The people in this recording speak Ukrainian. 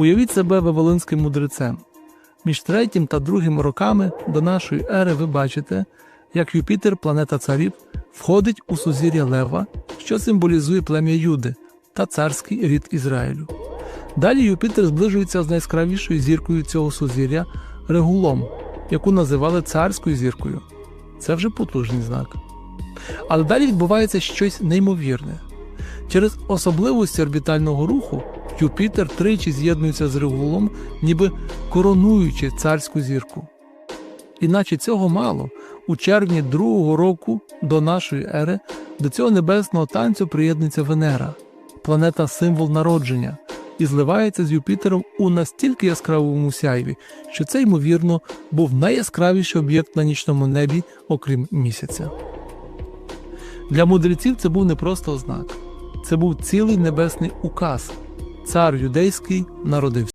Уявіть себе вавилонським мудрецем. Між третім та другим роками до нашої ери ви бачите, як Юпітер, планета царів, входить у сузір'я Лева, що символізує плем'я Юди та царський рід Ізраїлю. Далі Юпітер зближується з найяскравішою зіркою цього сузір'я Регулом, яку називали царською зіркою. Це вже потужний знак. Але далі відбувається щось неймовірне. Через особливості орбітального руху Юпітер тричі з'єднується з Регулом, ніби коронуючи царську зірку. Іначе цього мало. У червні другого року до нашої ери до цього небесного танцю приєднується Венера, планета символ народження, і зливається з Юпітером у настільки яскравому сяйві, що це, ймовірно, був найяскравіший об'єкт на нічному небі, окрім місяця. Для мудреців це був не просто знак, це був цілий небесний указ. Цар юдейський народився.